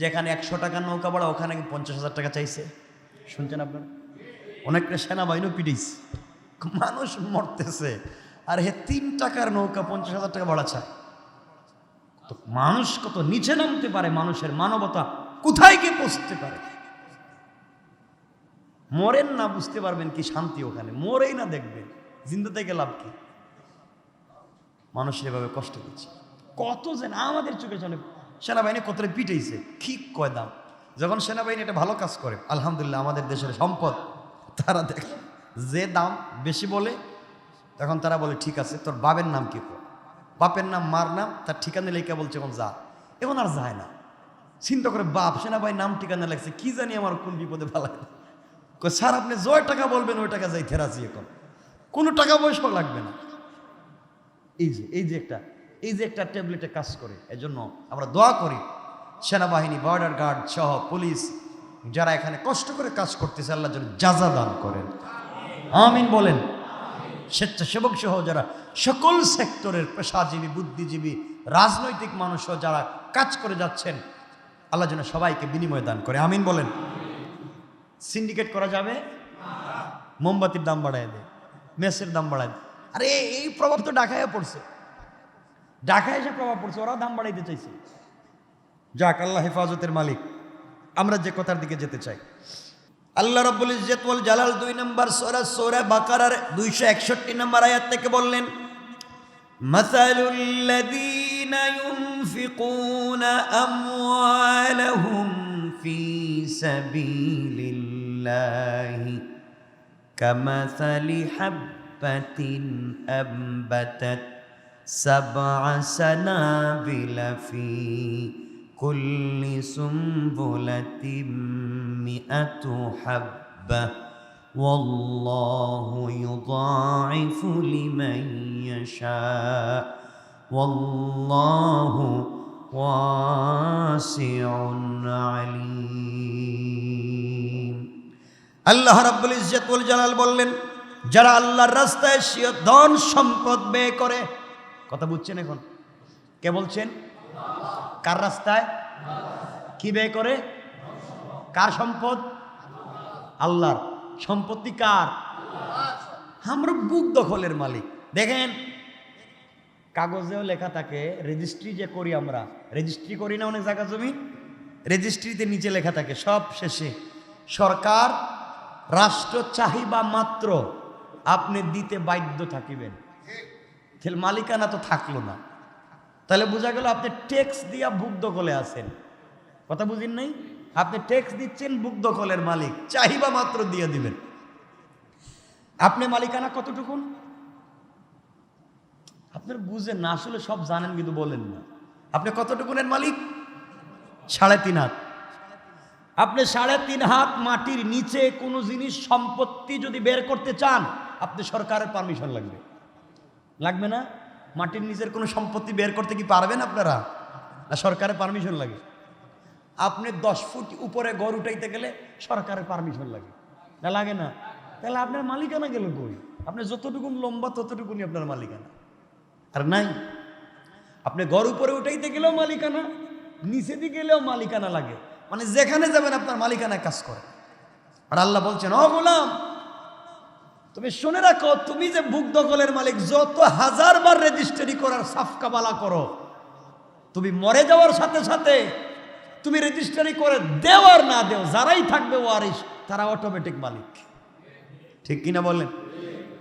যেখানে একশো টাকার নৌকা ভাড়া, ওখানে পঞ্চাশ হাজার টাকা চাইছে? শুনছেন আপনারা? অনেকটা সেনাবাহিনীও পিটিয়েছে মানুষ মরতেছে। আর হে তিন টাকার নৌকা পঞ্চাশ হাজার টাকা ভাড়া চায়। তো মানুষ কত নিচে নামতে পারে মানুষের মানবতা, কোথায় গিয়ে পৌঁছতে পারে? মরেন না, বুঝতে পারবেন কি শান্তি ওখানে। মরেই না দেখবেন। জিন্দা থেকে লাভ কি? মানুষের এভাবে কষ্ট দিচ্ছে। কত যেন আমাদের চোখের সামনে সেনাবাহিনী কতটা পিটাইছে। কি কয় দাম? যখন সেনাবাহিনী এটা ভালো কাজ করে, আলহামদুলিল্লাহ আমাদের দেশের সম্পদ, তারা দেখে, যে দাম বেশি বলে, তখন তারা বলে, ঠিক আছে, তোর বাবের নাম কি বাপের নাম, মার নাম, তার ঠিকানা লেখা বলছে, এখন যা। এখন আর যায় না। চিন্তা করে, বাপ সেনাবাহিনী নাম, ঠিকানা লাগছে কি জানি আমার কোন বিপদে ভালো কই স্যার, আপনি জয় টাকা বলবেন, ওই টাকা যাই থেরাছি এখন। কোনো টাকা পয়সা লাগবে না। এই যে এই যে একটা এই যে একটা ট্যাবলেটে কাজ করে, এজন্য আমরা দোয়া করি, সেনাবাহিনী বর্ডার গার্ড সহ পুলিশ যারা এখানে কষ্ট করে কাজ করতেছে, আল্লাহ যেন যাজা দান করেন। আমিন বলেন। স্বেচ্ছাসেবক সহ যারা সকল সেক্টরের পেশাজীবী, বুদ্ধিজীবী, রাজনৈতিক মানুষও যারা কাজ করে যাচ্ছেন, আল্লাহ যেন সবাইকে বিনিময় দান করে। আমিন বলেন। সিন্ডিকেট করা যাবে? মোমবাতির দাম বাড়ায় দেয় মেসের দাম বাড়ায় দেয় আরে, এই প্রভাব তো ঢাকায় পড়ছে। ঢাকায় এসে প্রভাব পড়ছে ওরাও দাম বাড়াইতে চাইছে যাক আল্লাহ হেফাজতের মালিক আমরা যে কথার দিকে যেতে চাই আল্লাহ রব্বুল ইজ্জত ওয়াল জালাল দুই নম্বর সোরা সোরা বাকারার দুইশো একষট্টি নম্বর আয়াত থেকে বললেন مثل الذين ينفقون أموالهم في سبيل الله كمثل حبة أنبتت سبع سنابل في كل سنبلة مئة حبة والله يضاعف لمن يشاء والله واسع عليم আল্লাহ রাব্বুল ইজ্জত ওয়াল জালাল বললেন যারা আল্লাহর রাস্তায় সিও ধন সম্পদ ব্যয় করে কথা বুঝছেন এখন? কে বলছেন? কার রাস্তায়? কি ব্যয় করে? কার সম্পদ? আল্লাহর। সম্পত্তি কার? আমরা বুক দখলের মালিক। দেখেন, কাগজেও লেখা থাকে, রেজিস্ট্রি যে করি আমরা। রেজিস্ট্রি করি না অনেক জায়গা জমি? রেজিস্ট্রিতে নিচে লেখা থাকে, সব শেষে, সরকার রাষ্ট্র চাহিবা মাত্র, আপনি দিতে বাধ্য থাকিবেন। তাহলে মালিকানা তো থাকল না। তাহলে বোঝা গেল আপনি ট্যাক্স দিয়া বুক দখলে আছেন। কথা বুঝিন নাই? আপনি ট্যাক্স দিচ্ছেন, বুক দখলের মালিক। চাহিবা মাত্র দিয়ে দিবেন। আপনি মালিকানা কতটুকু আপনার বুঝেন না আসলে সব জানেন, কিন্তু বলেন না। আপনি কতটুকুনের মালিক? সাড়ে তিন হাত। আপনি সাড়ে তিন হাত মাটির নিচে কোনো জিনিস, সম্পত্তি যদি বের করতে চান, আপনি সরকারের পারমিশন লাগবে। লাগবে না? মাটির নিচের কোনো সম্পত্তি বের করতে কি পারবেন আপনারা? না সরকারের পারমিশন লাগে? আপনি দশ ফুট উপরে গড় উঠাইতে গেলে সরকারের পারমিশন লাগে। না লাগে না? তাহলে আপনার মালিকানা গেল কই? আপনি যতটুকুন লম্বা ততটুকুনি আপনার মালিকানা। আর নাই? আপনি ঘর উপরে উঠাইতে গেলেও মালিকানা, নিচে দিয়ে গেলেও মালিকানা লাগে। মানে যেখানে যাবেন আপনার মালিকানায় কাজ করে। আর আল্লাহ বলছেন, ও গোলাম তুমি শুনে রাখো, তুমি যে বুক দখলের মালিক, যত হাজার বার রেজিস্ট্রি করার সাফকাবালা করো, তুমি মরে যাওয়ার সাথে সাথে তুমি রেজিস্ট্রি করে দেও আর না দেও, যারাই থাকবে ওয়ারিস তারা অটোমেটিক মালিক। ঠিক কিনা বললেন?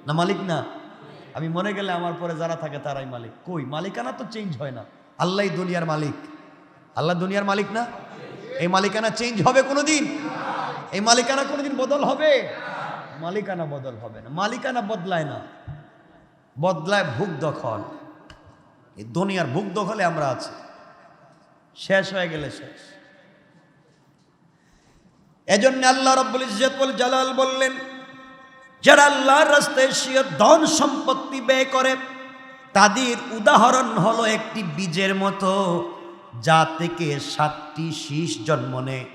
না মালিক না? আমি মনে গেলে আমার পরে যারা থাকে তারাই মালিক। কই? মালিকানা তো চেঞ্জ হয় না। আল্লাহ দুনিয়ার মালিক। আল্লাহ দুনিয়ার মালিক না? এই মালিকানা চেঞ্জ হবে কোনোদিন? এই মালিকানা কোনোদিন বদল হবে? মালিকানা বদল হবে না। মালিকানা বদলায় না। বদলায় ভুক দখল। এই দুনিয়ার ভুগ দখলে আমরা আছি। শেষ হয়ে গেলে শেষ। এজন্য আল্লাহ রব্বুল ইজ্জতুল জালাল বললেন, যারা আল্লাহর রাস্তায় সে ধন সম্পত্তি ব্যয় করে, তাদের উদাহরণ হলো একটি বীজের মতো, যা থেকে সাতটি শীষ জন্ম নেয়।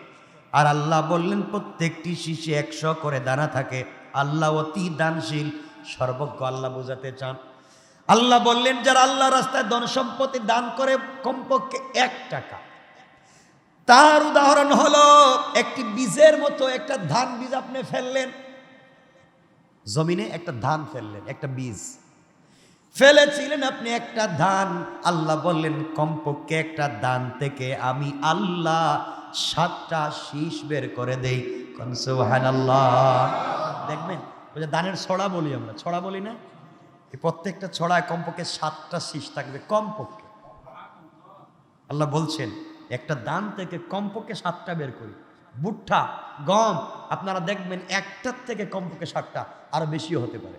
আর আল্লাহ বললেন, প্রত্যেকটি শীষে একশো করে দানা থাকে। আল্লাহ অতি দানশীল। সর্বজ্ঞ আল্লাহ বোঝাতে চান। আল্লাহ বললেন, যারা আল্লাহ রাস্তায় ধন সম্পত্তি দান করে কমপক্ষে এক টাকা। তার উদাহরণ হলো, একটি বীজের মতো একটা ধান বীজ আপনি ফেললেন। জমিনে একটা ধান ফেললেন, একটা বীজ। ফেলেছিলেন আপনি একটা ধান। আল্লাহ বললেন, কমপক্ষে একটা ধান থেকে আমি আল্লাহ সাতটা শীষ বের করে দেই। দেখবেন ধানের ছড়া বলি আমরা। ছড়া বলি না? এই প্রত্যেকটা ছড়ায় কমপক্ষে সাতটা শীষ থাকবে, কমপক্ষে। আল্লাহ বলছেন, একটা দান থেকে কমপক্ষে সাতটা বের করি। বুট্টা গম, আপনারা দেখবেন একটার থেকে কমপক্ষে সাতটা, আরও বেশিও হতে পারে।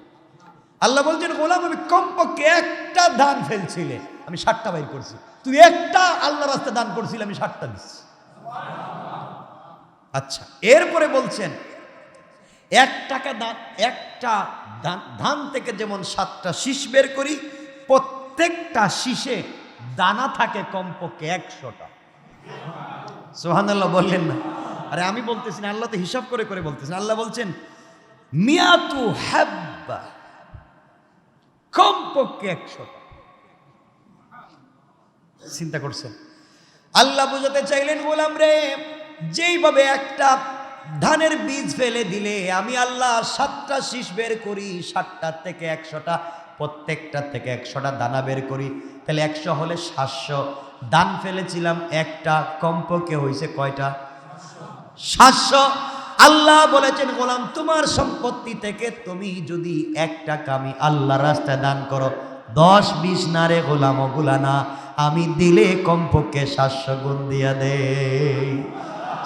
আল্লাহ বলছেন, গোলাম, আমি কমপক্ষে একটা দান ফেলছিলে, আমি সাতটা বাইর করছি। তুই একটা আল্লাহ রাস্তা দান করছিলে, আমি সাতটা দিচ্ছি। আচ্ছা এরপরে বলছেন, এক টাকা দান, একটা ধান- থেকে যেমন সাতটা শীষ বের করি, প্রত্যেকটা শীষে দানা থাকে কমপক্ষে একশোটা। সোহানাল্লাহ বললেন না। আরে আমি বলতেছি না, আল্লাহ তো হিসাব করে করে বলতেছেন। আল্লাহ বলছেন, মিয়াতু হাব্বা, কমপক্ষে একশোটা। চিন্তা করছেন? আল্লাহ বুঝাতে চাইলেন বললাম রে, যেইভাবে একটা ধানের বীজ ফেলে দিলে, আমি আল্লাহ সাতটা শীষ বের করি, সাতটা থেকে একশোটা, প্রত্যেকটা থেকে একশোটা দানা বের করি, তাহলে একশো হলে সাতশো। দান ফেলেছিলাম একটা কম্পকে হয়েছে কয়টা? সাতশো। আল্লাহ বলেছেন, গোলাম, তোমার সম্পত্তি থেকে তুমি যদি একটা কামি আল্লাহ রাস্তায় দান করো দশ বিশ না রে গোলাম ওগুলা না আমি দিলে কমপক্ষে সাতশো গুণ দিয়া দে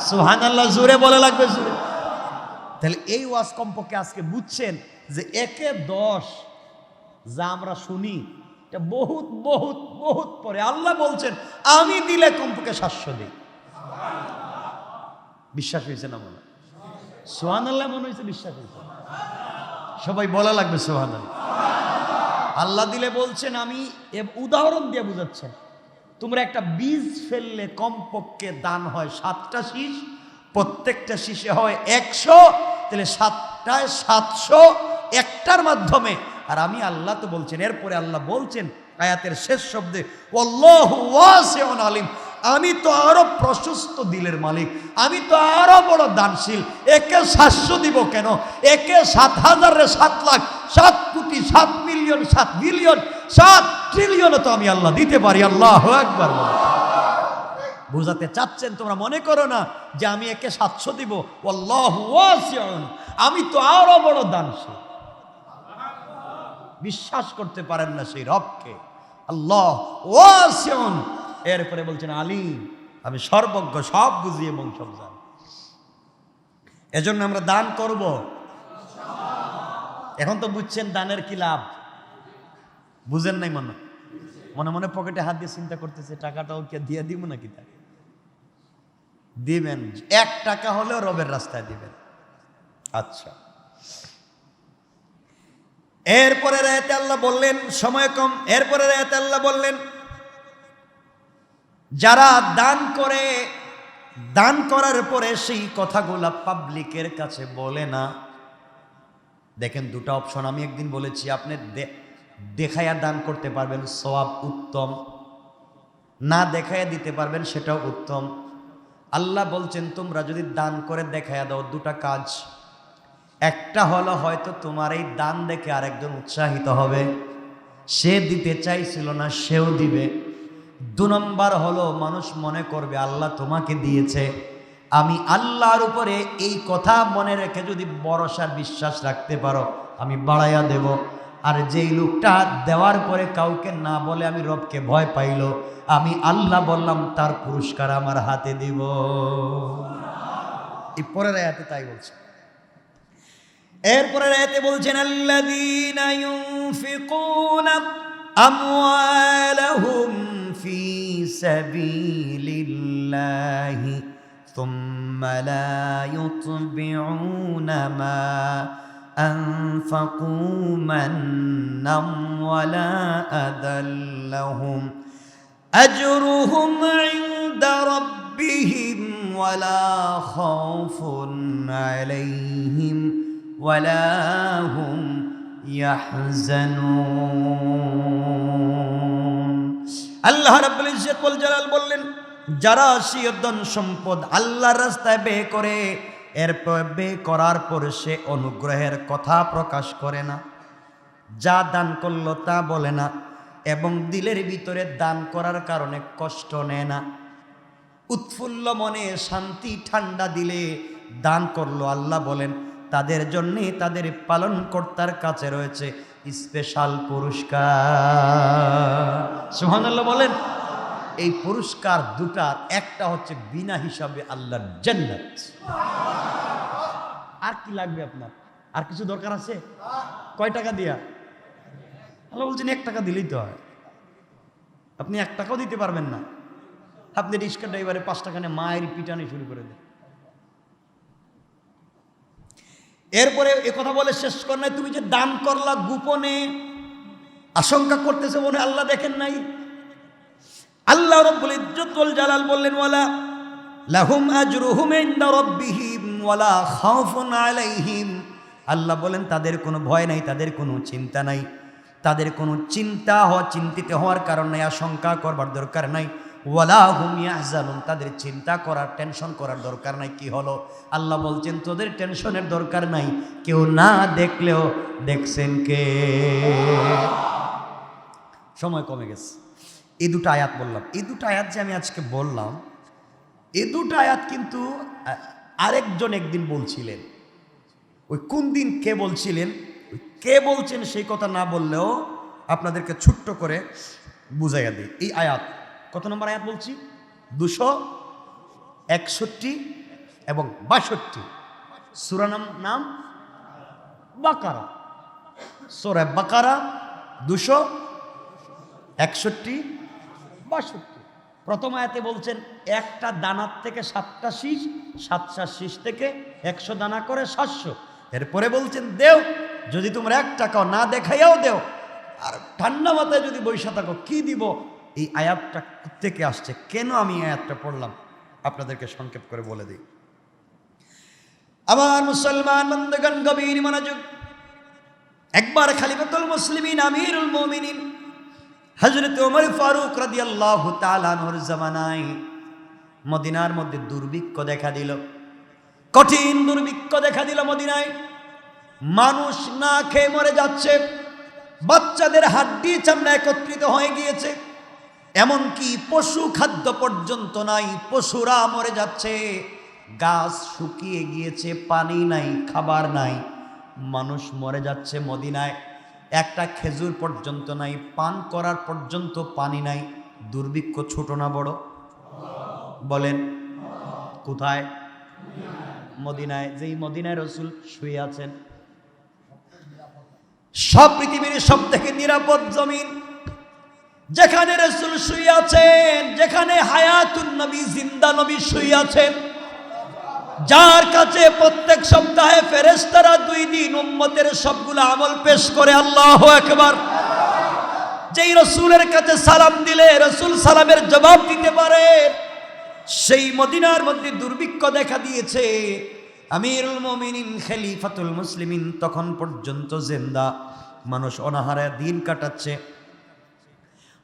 সুহান আল্লাহ জুড়ে বলে লাগবে জুড়ে তাহলে এই ওয়াজ কমপক্ষে আজকে বুঝছেন যে একে দশ যা আমরা শুনি, এটা বহুত বহুত বহুত পরে আল্লাহ বলছেন, আমি দিলে কমপক্ষে সাতশো দিই। বিশ্বাস হয়েছে না মনে? সোহান আল্লাহ মনে হয়েছে বিশ্বাস হয়েছে। সবাই বলা লাগবে সোহান আল্লাহ আল্লাহ দিলে বলছেন, আমি উদাহরণ দিয়ে বুঝাচ্ছেন। তোমরা একটা বীজ ফেললে কমপক্ষে দান হয় সাতটা শীষ, প্রত্যেকটা শীষে হয় একশো, তাহলে সাতটায় সাতশো একটার মাধ্যমে। আর আমি আল্লাহ তো বলছেন, এরপরে আল্লাহ বলছেন আয়াতের শেষ শব্দে ওয়াসিউন আলিম। আমি তো আরও প্রশস্ত দিলের মালিক। আমি তো আরও বড় দানশীল। একে সাতশো দিব কেন? একে সাত হাজারে সাত লাখ। সাত কোটি সাত মিলিয়ন সাত মিলিয়ন সাত ট্রিলিয়নও তো আমি আল্লাহ দিতে পারি, আল্লাহ একবার। বোঝাতে চাচ্ছেন তোমরা মনে করো না যে আমি একে সাতশো দিব? আমি তো আরও বড় দানশীল। বিশ্বাস করতে পারেন না সেই রবকে। আল্লাহ ওয়াসিউন। এরপরে বলছেন আলিম আমি সর্বজ্ঞ, সব বুঝিয়ে সব জানি এজন্য আমরা দান করব। এখন তো বুঝছেন দানের কি লাভ? বুঝেন নাই মনে? মনে মনে পকেটে হাত দিয়ে চিন্তা করতেছে, টাকাটাও কে দিয়ে দিব নাকি তাকে? দিবেন, এক টাকা হলেও রবের রাস্তায় দিবেন। আচ্ছা। এরপরে রায়তে আল্লাহ বললেন, সময় কম। এরপরে রায়তে আল্লাহ বললেন, যারা দান করে, দান করার পরে সেই কথাগুলা পাবলিকের কাছে বলে না দেখেন দুটো অপশন আমি একদিন বলেছি, আপনি দেখাইয়া দান করতে পারবেন, সওয়াব উত্তম। না দেখাইয়া দিতে পারবেন, সেটাও উত্তম। আল্লাহ বলছেন, তোমরা যদি দান করে দেখাইয়া দাও, দুটা কাজ। একটা হলো হয়তো তোমার এই দান দেখে আরেকজন উৎসাহিত হবে। সে দিতে চাইছিল না, সেও দিবে। দু নম্বর হলো, মানুষ মনে করবে, আল্লাহ তোমাকে দিয়েছে। আমি আল্লাহর উপরে এই কথা মনে রেখে যদি ভরসার বিশ্বাস রাখতে পারো, আমি বাড়াইয়া দেব। আর যেই লোকটা দেওয়ার পরে কাউকে না বলে আমি রবকে ভয় পাইল, আমি আল্লাহ বললাম, তার পুরস্কার আমার হাতে দিব। এই পরের আয়াতে তাই বলছে। এরপরের রাতে বলছেন, আল্লাযীনা ইউনফিকুনা আমওয়ালাহুম ফি সাবিলিল্লাহি। থুম্মা লা ইউতবিউনা মা أنفقوا منا ولا أذى لهم أجرهم عند ربهم ولا خوف عليهم ولا هم يحزنون আল্লাহ রাব্বুল ইজ্জত ওয়াল জালাল বললেন যারা শিয়দন সম্পদ আল্লাহর রাস্তায় বে করে এরপর বে করার পর সে অনুগ্রহের কথা প্রকাশ করে না। যা দান করল তা বলে না এবং দিলের ভিতরে দান করার কারণে কষ্ট নেয় না। উৎফুল্ল মনে শান্তি ঠান্ডা দিলে দান করল আল্লাহ বলেন, তাদের জন্যে তাদের পালনকর্তার কাছে রয়েছে স্পেশাল পুরস্কার। সুহানাল্লাহ বলেন এই পুরস্কার দুটার একটা হচ্ছে বিনা হিসাবে আল্লাহর জান্নাত। আর কি লাগবে আপনার? আর কিছু দরকার আছে? কয় টাকা দিয়া? আল্লাহ বলছেন, এক টাকা দিলেই তো হয়। আপনি এক টাকাও দিতে পারবেন না। আপনি রিক্সা ড্রাইভারে পাঁচ টাকা নিয়ে মায়ের পিটানি শুরু করে দেন। এরপরে এ কথা বলে শেষ কর তুমি যে দান করলা গোপনে, আশঙ্কা করতেছে মনে আল্লাহ দেখেন নাই। আল্লাহ রব্বুল ইজ্জতুল জালাল বললেন, ওয়ালা লাহুম আজরুহুম ইনদা রাব্বিহিম, ওয়ালা খাউফুন আলাইহিম। আল্লাহ বলেন, তাদের কোনো ভয় নাই, তাদের কোনো চিন্তা নাই। তাদের কোনো চিন্তা হওয়া, চিন্তিত হওয়ার কারণ নাই, আশঙ্কা করবার দরকার নাই। ওয়ালা হুম ইয়াহজানুন, তাদের চিন্তা করার, টেনশন করার দরকার নাই। কি হলো? আল্লাহ বলছেন, তোদের টেনশনের দরকার নাই। কেউ না দেখলেও দেখছেন কে? সময় কমে গেছে। এই দুটো আয়াত বললাম। এই দুটো আয়াত যে আমি আজকে বললাম, এ দুটো আয়াত কিন্তু আরেকজন একদিন বলছিলেন। ওই কোন দিন কে বলছিলেন? কে বলছেন সেই কথা না বললেও আপনাদেরকে ছোট্ট করে বুঝাইয়া দিই। এই আয়াত, কত নম্বর আয়াত বলছি? দুশো একষট্টি এবং বাষট্টি। সুরানাম নাম বাকারা। সোরা বাকারা দুশো একষট্টি বাষট্টি। প্রথম আয়াতে বলছেন, একটা দানার থেকে সাতটা শীষ সাতটা শীষ থেকে একশো দানা করে সাতশো। এরপরে বলছেন, দেও, যদি তোমরা এক টাকাও না দেখাইয়াও দেও, আর ঠান্ডা মাথায় যদি বৈশা থাকো, কি দিব? এই আয়াতটা থেকে আসছে। কেন আমি আয়াতটা পড়লাম? আপনাদেরকে সংক্ষেপ করে বলে দিই। আমার মুসলমান গভীর মনোযোগ। একবার খালিফাতুল মুসলিমিন, আমিরুল মুমিনিন হজরত ওমর ফারুক রাদিয়াল্লাহু তাআলার জামানায় মদিনার মধ্যে দুর্ভিক্ষ দেখা দিল। কঠিন দুর্ভিক্ষ দেখা দিল মদিনায়। মানুষ না খেয়ে মরে যাচ্ছে। বাচ্চাদের হাড্ডি চামড়া একত্রিত হয়ে গিয়েছে। এমনকি পশু খাদ্য পর্যন্ত নাই, পশুরা মরে যাচ্ছে। গাছ শুকিয়ে গিয়েছে, পানি নাই, খাবার নাই। মানুষ মরে যাচ্ছে মদিনায়। একটা খেজুর পর্যন্ত নাই, পান করার পর্যন্ত পানি নাই। দুর্ভিক্ষ ছোট না বড়? বলেন, কোথায়? মদিনায়। যেই মদিনায় রসুল শুয়ে আছেন, সব পৃথিবীর সব থেকে নিরাপদ জমিন যেখানে রসুল শুয়ে আছেন, যেখানে হায়াতুন নবী, জিন্দা নবী শুয়ে আছেন যার কাছে প্রত্যেক সপ্তাহে ফেরেশতারা দুই দিন উম্মতের সবগুলো আমল পেশ করে, আল্লাহ একবার যেই রসুলের কাছে সালাম দিলে, রসুল সালামের জবাব দিতে পারে। সেই মদিনার মধ্যে দুর্ভিক্ষ দেখা দিয়েছে। আমিরুল মমিনিন, খলিফাতুল মুসলিমিন তখন পর্যন্ত জেন্দা। মানুষ অনাহারে দিন কাটাচ্ছে।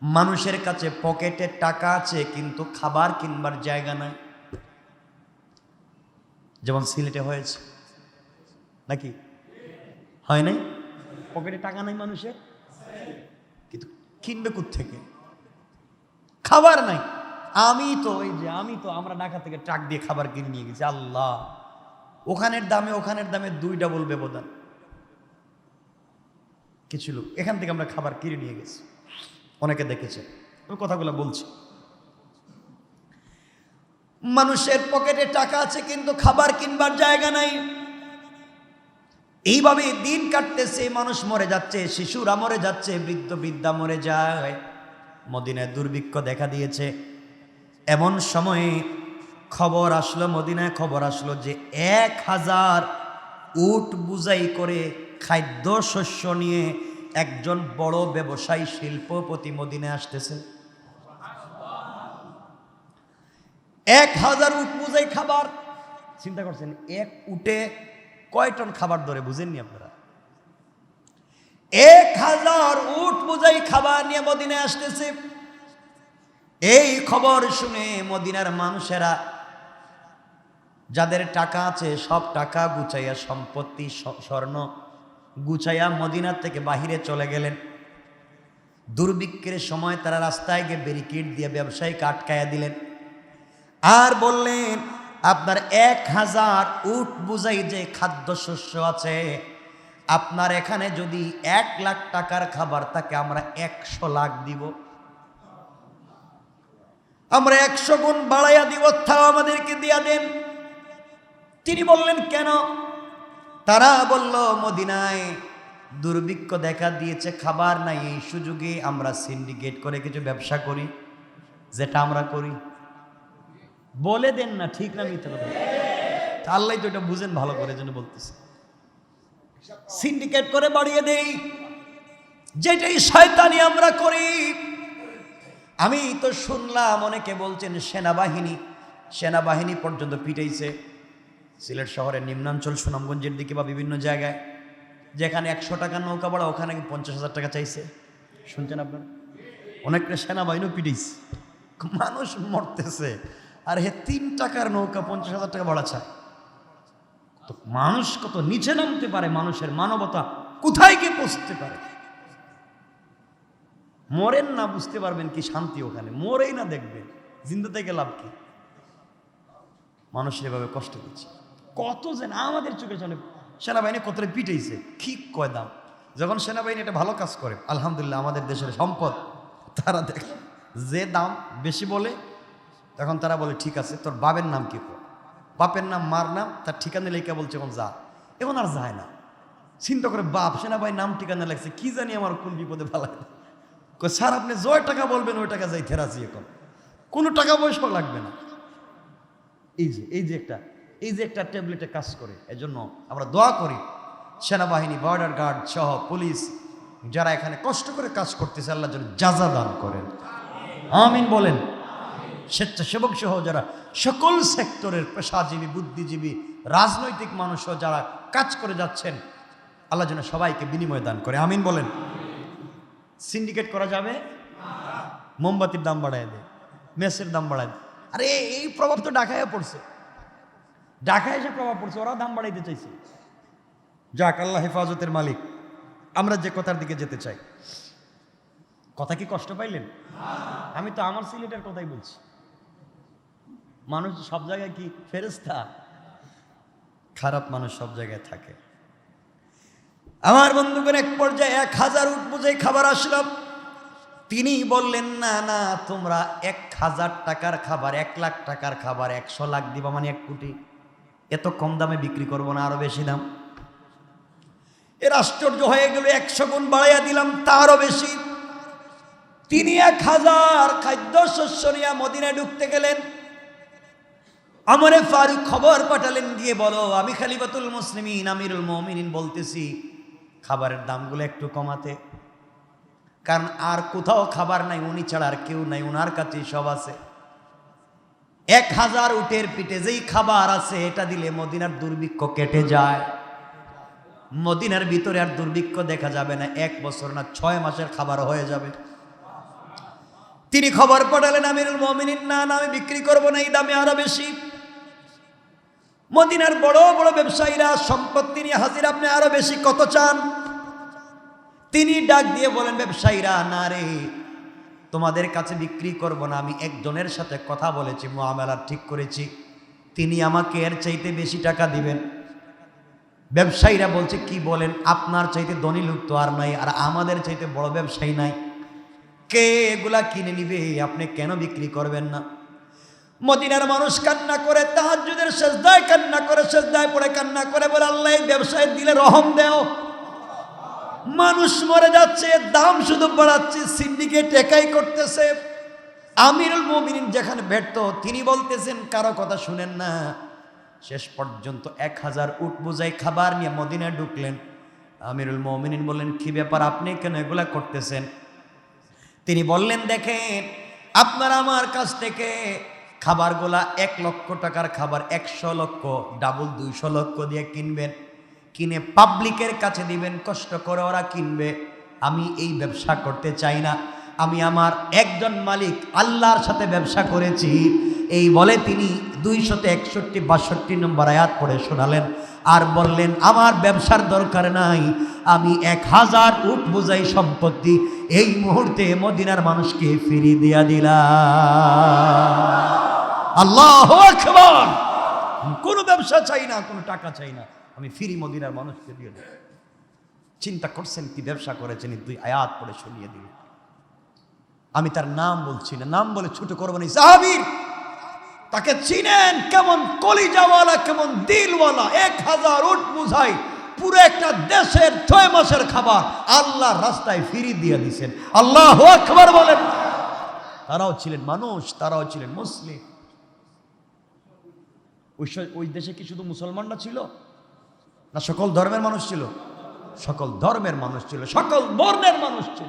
মানুষের কাছে পকেটে টাকা আছে, কিন্তু খাবার কিনবার জায়গা নাই। যেমন সিলেটে হয়েছে। নাকি? হয় নাই? পকেটে টাকা নাই মানুষের? কিন্তু কিনবে থেকে খাবার নাই। আমি তো ওই যে, আমি তো আমরা ঢাকা থেকে ট্রাক দিয়ে খাবার কিনে নিয়ে গেছি। আল্লাহ। ওখানের দামে ওখানের দামে দুই ডাবল ব্যবধান। কিছু লোক, এখান থেকে আমরা খাবার কিনে নিয়ে গেছি। অনেকে দেখেছে। আমি কথাগুলো বলছি। মানুষের পকেটে টাকা আছে কিন্তু খাবার কিনবার জায়গা নাই। এইভাবে দিন কাটতেছে, মানুষ মরে যাচ্ছে, শিশুরা মরে যাচ্ছে, বৃদ্ধ বৃদ্ধা মরে যায়। মদিনায় দুর্ভিক্ষ দেখা দিয়েছে। এমন সময়ে খবর আসলো, মদিনায় খবর আসলো যে এক হাজার উট বুঝাই করে খাদ্য শস্য নিয়ে একজন বড় ব্যবসায়ী, শিল্পপতি মদিনায় আসতেছে। এক হাজার উট বুঝাই খাবার। চিন্তা করছেন, এক উটে কয় টন খাবার ধরে বুঝেননি আপনারা? এক হাজার উট বুঝাই খাবার নিয়ে মদিনায় আসতেছে। এই খবর শুনে মদিনার মানুষেরা, যাদের টাকা আছে, সব টাকা গুছাইয়া সম্পত্তি স্বর্ণ গুছাইয়া মদিনার থেকে বাহিরে চলে গেলেন। দুর্ভিক্ষের সময় তারা রাস্তায় গিয়ে ব্যারিকেড দিয়ে ব্যবসায়ীকে আটকায়া দিলেন। আর বললেন, আপনার এক হাজার উট বুঝাই যে খাদ্যশস্য আছে, আপনার এখানে যদি এক লাখ টাকার খাবার তাকে আমরা একশো লাখ দিব। আমরা একশো গুণ বাড়াইয়া দিব, তাও আমাদেরকে দিয়া দেন। তিনি বললেন, কেন? তারা বলল, মদিনায় দুর্ভিক্ষ দেখা দিয়েছে, খাবার নাই, এই সুযোগে আমরা সিন্ডিকেট করে কিছু ব্যবসা করি, যেটা আমরা করি। বলে দেন না, ঠিক না মিথ্যা কথা। আল্লাহ তো এটা বুঝেন ভালো করে জন্য বলতেছে। সিন্ডিকেট করে বাড়িয়ে দেই। যেটাই শয়তানি আমরা করি। আমি তো শুনলাম অনেকে বলছেন সেনাবাহিনী সেনাবাহিনী পর্যন্ত পিটাইছে। সিলেট শহরের নিম্নাঞ্চল সুনামগঞ্জের দিকে বা বিভিন্ন জায়গায়, যেখানে একশো টাকা নৌকা ভাড়া, ওখানে পঞ্চাশ হাজার টাকা চাইছে। শুনছেন আপনারা? অনেকটা সেনাবাহিনীও পিটাইছে। মানুষ মরতেছে। আর হে তিন টাকার নৌকা পঞ্চাশ হাজার টাকা ভাড়া চায়। তো মানুষ কত নিচে নামতে পারে, মানুষের মানবতা কোথায় গিয়ে পৌঁছতে পারে? মরেন না বুঝতে পারবেন কি শান্তি ওখানে, মরেই না দেখবেন। জিন্দা থেকে লাভ কি? মানুষ এভাবে কষ্ট দিচ্ছে কত যে না আমাদের চোখের সামনে সেনাবাহিনী কতটা পিটাইছে, কি কয় দাম? যখন সেনাবাহিনী এটা ভালো কাজ করে, আলহামদুলিল্লাহ আমাদের দেশের সম্পদ, তারা দেখ যে দাম বেশি বলে তখন তারা বলে, ঠিক আছে, তোর বাবের নাম কি কর? বাপের নাম, মার নাম, তার ঠিকানা লেখা বলছে, এখন যা। এখন আর যায় না। চিন্তা করে, বাপ সেনাবাহিনী নাম, ঠিকানা লাগছে কি জানি আমার কোন বিপদে ফেলায় স্যার, আপনি জয় টাকা বলবেন, ওই টাকা যাই থেরাসি এখন। কোনো টাকা পয়সা লাগবে না। এই যে এই যে একটা, এই যে একটা ট্যাবলেটে কাজ করে, এজন্য আমরা দোয়া করি, সেনাবাহিনী বর্ডার গার্ড সহ পুলিশ, যারা এখানে কষ্ট করে কাজ করতেছে, আল্লাহ যেন যা দান করেন। আমিন বলেন। স্বেচ্ছাসেবক সহ যারা সকল সেক্টরের পেশাজীবী, বুদ্ধিজীবী, রাজনৈতিক মানুষও যারা কাজ করে যাচ্ছেন, আল্লাহ যেন সবাইকে বিনিময় দান করে। আমিন বলেন। সিন্ডিকেট করা যাবে? মোমবাতির দাম বাড়ায় দেয় মেসের দাম বাড়ায় দেয় আরে, এই প্রভাব তো ঢাকায় পড়ছে। ঢাকায় এসে প্রভাব পড়ছে ওরা দাম বাড়াইতে চাইছে। যাক, আল্লাহ হেফাজতের মালিক। আমরা যে কথার দিকে যেতে চাই। কথা কি কষ্ট পাইলেন? আমি তো আমার সিলেটের কথাই বলছি। মানুষ সব জায়গায় কি ফেরেস্তা খারাপ মানুষ সব জায়গায় থাকে। আমার বন্ধুগণ, এক পর্যায়ে এক হাজার উঠ বুঝেই খাবার আসলো। তিনি বললেন, না না, তোমরা এক হাজার টাকার খাবার, এক লাখ টাকার খাবার, একশো লাখ দিবা মানে এক কোটি। এত কম দামে বিক্রি করব না, আরও বেশি দাম। এর আশ্চর্য হয়ে গেল, একশো গুণ বাড়াইয়া দিলাম, তারও বেশি। তিনি এক হাজার খাদ্য শস্য নিয়ে মদিনায় ঢুকতে গেলেন। আমারে ফারুক খবর পাঠালেন গিয়ে বলো, আমি খালিফাতুল মুসলিমিন, আমিরুল মমিনিন বলতেছি, খাবারের দামগুলো একটু কমাতে। কারণ আর কোথাও খাবার নাই, উনি ছাড়া আর কেউ নাই ওনার কাছে সব আছে। এক হাজার উটের পিঠে যেই খাবার আছে, এটা দিলে মদিনার দুর্ভিক্ষ কেটে যায়। মদিনার ভিতরে আর দুর্ভিক্ষ দেখা যাবে না, এক বছর না, ছয় মাসের খাবার হয়ে যাবে। তিনি খবর পাঠালেন, আমিরুল মমিনিন, না না, আমি বিক্রি করব না, এই দামে আরও বেশি। মদিনার বড় বড় ব্যবসায়ীরা সম্পত্তি নিয়ে হাজির, আপনি আরও বেশি কত চান? তিনি ডাক দিয়ে বলেন, ব্যবসায়ীরা, না রে, তোমাদের কাছে বিক্রি করব না, আমি একজনের সাথে কথা বলেছি মোয়ামেলা ঠিক করেছি। তিনি আমাকে এর চাইতে বেশি টাকা দিবেন। ব্যবসায়ীরা বলছে, কি বলেন? আপনার চাইতে ধনী লোক তো আর নাই, আর আমাদের চাইতে বড় ব্যবসায়ী নাই। কে এগুলা কিনে নিবে? আপনি কেন বিক্রি করবেন না? মদিনার মানুষ কান্না করে তাহাজুদের সেজদায় কান্না করে, সেজদায় পড়ে কান্না করে বলে, আল্লাহ ব্যবসায় দিলে রহম দেও। মানুষ মরে যাচ্ছে, দাম শুধু বাড়াচ্ছে, সিন্ডিকেট একাই করতেছে। আমিরুল মমিনিন যেখানে ব্যর্থ, তিনি বলতেছেন, কারও কথা শুনেন না। শেষ পর্যন্ত এক হাজার উট বোঝাই খাবার নিয়ে মদিনায় ঢুকলেন। আমিরুল মমিনিন বললেন, কি ব্যাপার, আপনি কেন এগুলা করতেছেন? তিনি বললেন, দেখেন, আপনারা আমার কাছ থেকে খাবারগুলা এক লক্ষ টাকার খাবার একশো লক্ষ ডাবল দুইশো লক্ষ দিয়ে কিনবেন। কিনে পাবলিকের কাছে দিবেন, কষ্ট করে ওরা কিনবে। আমি এই ব্যবসা করতে চাই না। আমি আমার একজন মালিক, আল্লাহর সাথে ব্যবসা করেছি। এই বলে তিনি দুইশত একষট্টি, বাষট্টি নম্বর আয়াত পড়ে শোনালেন আর বললেন, আমার ব্যবসার দরকার নাই। আমি এক হাজার উট বোঝাই সম্পত্তি। এই মুহূর্তে মদিনার মানুষকে ফিরিয়ে দিয়া দিলাম। আল্লাহ আকবার। কোনো ব্যবসা চাই না, কোনো টাকা চাই না। আমি ফিরি মদিনার মানুষকে দিয়ে দেব। চিন্তা করছেন কি ব্যবসা করেছেন? দুই আয়াত পড়ে শুনিয়ে দিল আমি তার নাম বলছি না। নাম বলে ছোট করব না সাহাবীর তাকে চিনেন কেমন কলিজাওয়ালা, কেমন দিলওয়ালা। এক হাজার উট বুঝাই পুরো একটা দেশের ছয় মাসের খাবার আল্লাহর রাস্তায় ফিরি দিয়ে দিছেন। আল্লাহ আকবার বলেন। তারাও ছিলেন মানুষ, তারাও ছিলেন মুসলিম। ওই ওই দেশে কি শুধু মুসলমানরা ছিল? না সকল ধর্মের মানুষ ছিল? সকল ধর্মের মানুষ ছিল, সকল বর্ণের মানুষ ছিল।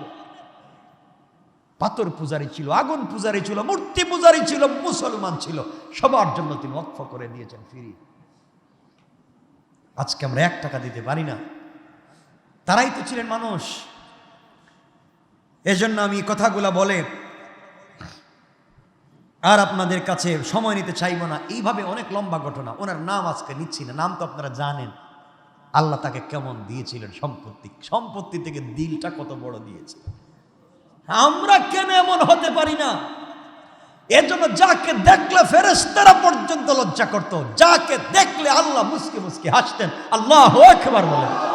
পাথর পূজারী ছিল, আগুন পূজারী ছিল, মূর্তি পূজারী ছিল, মুসলমান ছিল। সবার জন্য তিনি অক্ষ করে দিয়েছেন ফিরি। আজকে আমরা এক টাকা দিতে পারি না। তারাই তো ছিলেন মানুষ। এজন্য আমি কথাগুলা বলে আর আপনাদের কাছে সময় নিতে চাইব না। এইভাবে অনেক লম্বা ঘটনা। ওনার নাম আজকে নিচ্ছি না। নাম তো আপনারা জানেন। আল্লাহ তাকে কেমন দিয়েছিলেন সম্পত্তি। সম্পত্তি থেকে দিলটা কত বড় দিয়েছে। আমরা কেন এমন হতে পারি না? এর জন্য যাকে দেখলে ফেরেস্তারা পর্যন্ত লজ্জা করত, যাকে দেখলে আল্লাহ মুসকে মুসকে হাসতেন, আল্লাহ একবার বলেন।